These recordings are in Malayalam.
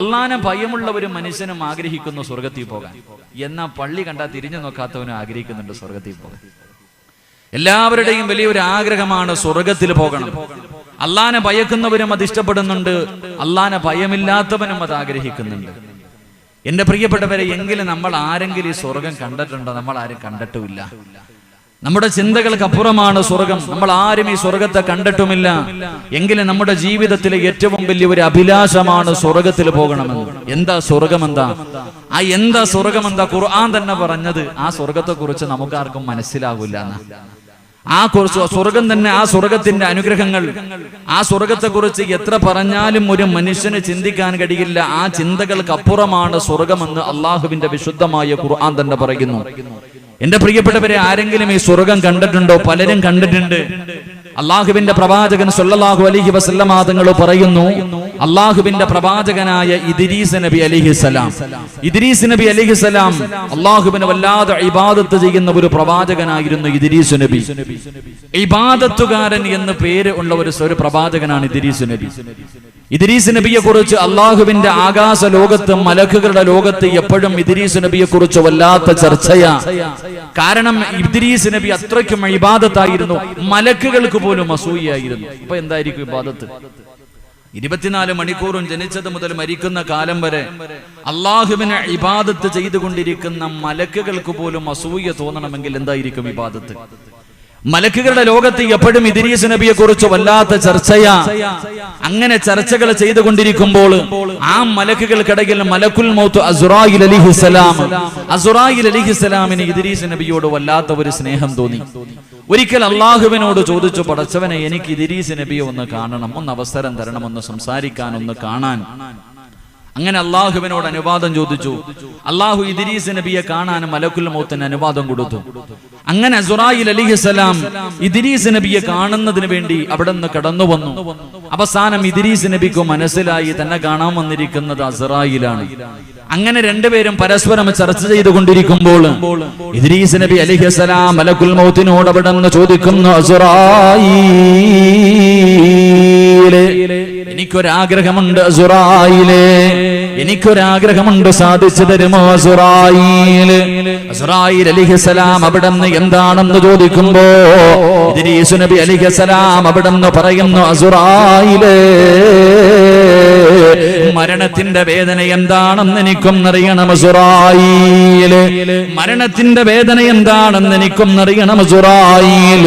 അള്ളാനെ ഭയമുള്ള ഒരു മനുഷ്യനും ആഗ്രഹിക്കുന്നു സ്വർഗത്തിൽ പോകാൻ. എന്നാ പള്ളി കണ്ടാൽ തിരിഞ്ഞു നോക്കാത്തവനും ആഗ്രഹിക്കുന്നുണ്ട് സ്വർഗത്തിൽ പോകാൻ. എല്ലാവരുടെയും വലിയൊരു ആഗ്രഹമാണ് സ്വർഗത്തിൽ പോകണം. അള്ളാനെ ഭയക്കുന്നവരും അത് ഇഷ്ടപ്പെടുന്നുണ്ട്. അള്ളാനെ ഭയമില്ലാത്തവനും അത് ആഗ്രഹിക്കുന്നുണ്ട്. എന്റെ പ്രിയപ്പെട്ടവരെ എങ്കിലും നമ്മൾ ആരെങ്കിലും ഈ സ്വർഗം കണ്ടിട്ടുണ്ടോ? നമ്മൾ ആരും കണ്ടിട്ടുമില്ല. നമ്മുടെ ചിന്തകൾക്ക് അപ്പുറമാണ് സ്വർഗം. നമ്മൾ ആരും ഈ സ്വർഗത്തെ കണ്ടിട്ടുമില്ല. എങ്കിലും നമ്മുടെ ജീവിതത്തിലെ ഏറ്റവും വലിയ ഒരു അഭിലാഷമാണ് സ്വർഗത്തിൽ പോകണമെന്ന്. എന്താ സ്വർഗം എന്താ ആ എന്താ സ്വർഗം എന്താ ഖുർആൻ തന്നെ പറഞ്ഞത്. ആ സ്വർഗത്തെ കുറിച്ച് നമുക്കാർക്കും മനസ്സിലാവില്ല ആ കുറിച്ച് സ്വർഗം തന്നെ ആ സ്വർഗത്തിന്റെ അനുഗ്രഹങ്ങൾ. ആ സ്വർഗത്തെ കുറിച്ച് എത്ര പറഞ്ഞാലും ഒരു മനുഷ്യന് ചിന്തിക്കാൻ കഴിയില്ല. ആ ചിന്തകൾക്ക് അപ്പുറമാണ് സ്വർഗമെന്ന് അള്ളാഹുവിന്റെ വിശുദ്ധമായ ഖുർആൻ തന്നെ പറയുന്നു. എന്റെ പ്രിയപ്പെട്ടവരെ ആരെങ്കിലും ഈ സ്വർഗം കണ്ടിട്ടുണ്ടോ? പലരും കണ്ടിട്ടുണ്ട്. അള്ളാഹുവിന്റെ പ്രവാചകൻ സൊല്ലാഹു അലിഹി വസല്ലമ തങ്ങൾ പറയുന്നു അള്ളാഹുവിന്റെ പ്രവാചകനായ ഇദ്രീസ് നബി അലിഹിസലാം ഇദ്രീസ് നബി അലിഹിസലാം അള്ളാഹുബിന് വല്ലാതെ ഇബാദത്ത് ചെയ്യുന്ന ഒരു പ്രവാചകനായിരുന്നു ഇദ്രീസ് നബി. ഇബാദത്തുകാരൻ എന്ന് പേര് ഉള്ള ഒരു ഒരു പ്രവാചകനാണ് ഇദ്രീസ് നബി. ഇദ്രീസ് നബിയെ കുറിച്ച് അള്ളാഹുവിന്റെ ആകാശ ലോകത്ത് മലക്കുകളുടെ ലോകത്ത് എപ്പോഴും ഇദ്രീസ് നബിയെ കുറിച്ച് വല്ലാത്ത ചർച്ചയാ. കാരണം ഇദ്രീസ് നബി അത്രയ്ക്കും ഇബാദത്തായിരുന്നു. മലക്കുകൾക്ക് പോലും അസൂയായിരുന്നു ഇപ്പൊ എന്തായിരിക്കും ഇബാദത്ത്? ഇരുപത്തിനാല് മണിക്കൂറും ജനിച്ചത് മുതൽ മരിക്കുന്ന കാലം വരെ അള്ളാഹുവിനെ ഇബാദത്ത് ചെയ്തുകൊണ്ടിരിക്കുന്ന മലക്കുകൾക്ക് പോലും അസൂയ തോന്നണമെങ്കിൽ എന്തായിരിക്കും ഇബാദത്ത്? മലക്കുകളുടെ ലോകത്ത് എപ്പോഴും ഇദ്രീസ് നബിയെ കുറിച്ച് വല്ലാത്ത ചർച്ചയാ. അങ്ങനെ ചർച്ചകൾ ചെയ്തുകൊണ്ടിരിക്കുമ്പോൾ ആ മലക്കുകൾക്കിടയിൽ മലക്കുൽ മൗത്ത് അസുറായിൽ അലിഹിസലാം അസുറായിൽ അലിഹിസലാമിന് ഇദ്രീസ് നബിയോട് വല്ലാത്ത ഒരു സ്നേഹം തോന്നി. ഒരിക്കൽ അള്ളാഹുവിനോട് ചോദിച്ചു പടച്ചവനെ എനിക്ക് ഇദ്രീസ് നബിയെ ഒന്ന് കാണണം. ഒന്ന് അവസരം തരണം ഒന്ന് സംസാരിക്കാൻ ഒന്ന് കാണാൻ. അങ്ങനെ അള്ളാഹുവിനോട് അനുവാദം ചോദിച്ചു. അള്ളാഹു ഇദ്രീസ് നബിയെ കാണാൻ മലക്കുൽ മൗത്തിന് അനുവാദം കൊടുത്തു. അങ്ങനെ അസുറായിൽ അലിഹിസലാം ഇദ്രീസ് നബിയെ കാണുന്നതിന് വേണ്ടി അവിടെ നിന്ന് കടന്നു വന്നു. അവസാനം ഇദ്രീസ് നബിക്ക് മനസ്സിലായി തന്നെ കാണാൻ വന്നിരിക്കുന്നത് അസറായിലാണ് അങ്ങനെ രണ്ടുപേരും പരസ്പരം ചർച്ച ചെയ്തുകൊണ്ടിരിക്കുമ്പോൾ ഇദ്രീസ് നബി അലിഹിസലാം മലക്കുൽ മൗത്തിനോട് അവിടെ നിന്ന് ചോദിക്കുന്നു അസുറായിലേ എനിക്കൊരാഗ്രഹമുണ്ട് അസുറായിലേ. എനിക്കൊരാഗ്രഹമുണ്ട് സാധിച്ചു തരുമോ അലിഹസലാം അവിടെ നിന്ന് എന്താണെന്ന് ചോദിക്കുമ്പോ നബി അലിഹിസലാം അവിടെ നിന്ന് പറയുന്നു അസുറായിലേ മരണത്തിന്റെ വേദന എന്താണെന്ന് എനിക്കും അറിയണം അസുറായിൽ മരണത്തിന്റെ വേദന എന്താണെന്ന് എനിക്കും അറിയണം അസുറായിൽ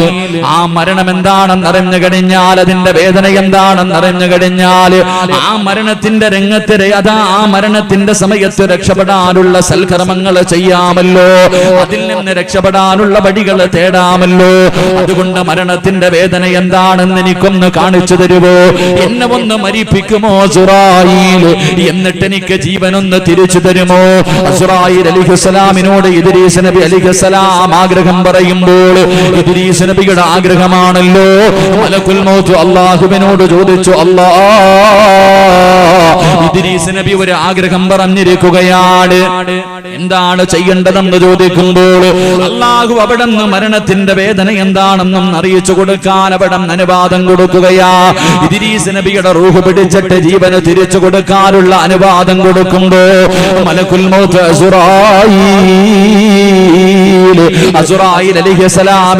ആ മരണം എന്താണെന്ന് അറിഞ്ഞു കഴിഞ്ഞാൽ അതിന്റെ വേദന എന്താണെന്ന് അറിഞ്ഞു കഴിഞ്ഞാൽ ആ മരണത്തിന്റെ രംഗത്ത് അതാ ആ മരണത്തിന്റെ സമയത്ത് രക്ഷപ്പെടാനുള്ള സൽക്കർമ്മങ്ങൾ ചെയ്യാമല്ലോ. അതിൽ നിന്ന് രക്ഷപ്പെടാനുള്ള വഴികൾ തേടാമല്ലോ. അതുകൊണ്ട് മരണത്തിന്റെ വേദന എന്താണെന്ന് എനിക്കൊന്ന് കാണിച്ചു തരുമോ എന്നെ ഒന്ന് മരിപ്പിക്കുമോ സുറായിൽ എന്നിട്ട് എനിക്ക് ജീവനൊന്ന് തിരിച്ചു തരുമോ? അസുറായിൽ അലിഹുസലാമിനോട് ഇദ്രീസ് നബി അലിഹുസലാം ആഗ്രഹം പറയുമ്പോൾ ഇദ്രീസ് നബിയുടെ ആഗ്രഹമാണല്ലോ. മലക്കുൽ മൗത്ത് അള്ളാഹുവിനോട് ചോദിച്ചു അല്ലാ ഇദ്രീസ് നബി ഒരു ആഗ്രഹം പറഞ്ഞിരിക്കുകയാണ്. എന്താണ് ചെയ്യേണ്ടതെന്ന് ചോദിക്കുമ്പോൾ അള്ളാഹു അവിടെ നിന്ന് മരണത്തിന്റെ വേദന എന്താണെന്നും അറിയിച്ചു കൊടുക്കാൻ അവിടെ അനുവാദം കൊടുക്കുകയാ. ഇദ്രീസ് നബിയുടെ റൂഹ് പിടിച്ചിട്ട് ജീവന് തിരിച്ചു കൊടുക്കാനുള്ള അനുവാദം കൊടുക്കുമ്പോ മലക്കുൽ മൗത്ത് അസുറായീൽ അസുറായിൽ അലിഹിസലാം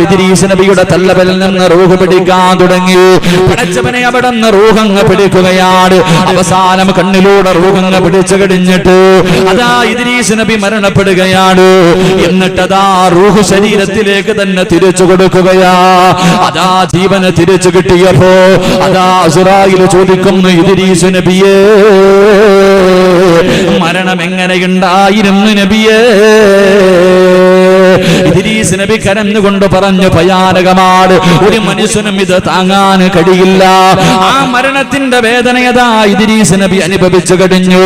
നബിയുടെ തള്ളവലിൽ നിന്ന് റൂഹ് പിടിക്കാൻ തുടങ്ങി. പടച്ചവനെ അവിടെ നിന്ന് റൂഹങ്ങ് പിടിക്കുകയാണ്. അവസാനം കണ്ണിലൂടെ റൂഹങ്ങ് പിടിച്ചു കഴിഞ്ഞിട്ട് അതാ ഇദ്രീസ് നബി മരണപ്പെടുകയാണ്. എന്നിട്ട് അതാ റൂഹ് ശരീരത്തിലേക്ക് തന്നെ തിരിച്ചു കൊടുക്കുകയാ. അതാ ജീവന് തിരിച്ചു കിട്ടിയപ്പോ അതാ അസുറായിൽ ചോദിക്കുന്നു ഇദ്രീസ് നബിയേ മരണം എങ്ങനെയുണ്ടായിരുന്നു നബിയേ? ഇദ്രീസ് നബി കരഞ്ഞുകൊണ്ട് പറഞ്ഞു ഭയാനകമാണ്. ഒരു മനുഷ്യനും ഇത് താങ്ങാൻ കഴിയില്ല. ആ മരണത്തിന്റെ വേദനയതാ ഇദ്രീസ് നബി അനുഭവിച്ചു കഴിഞ്ഞു.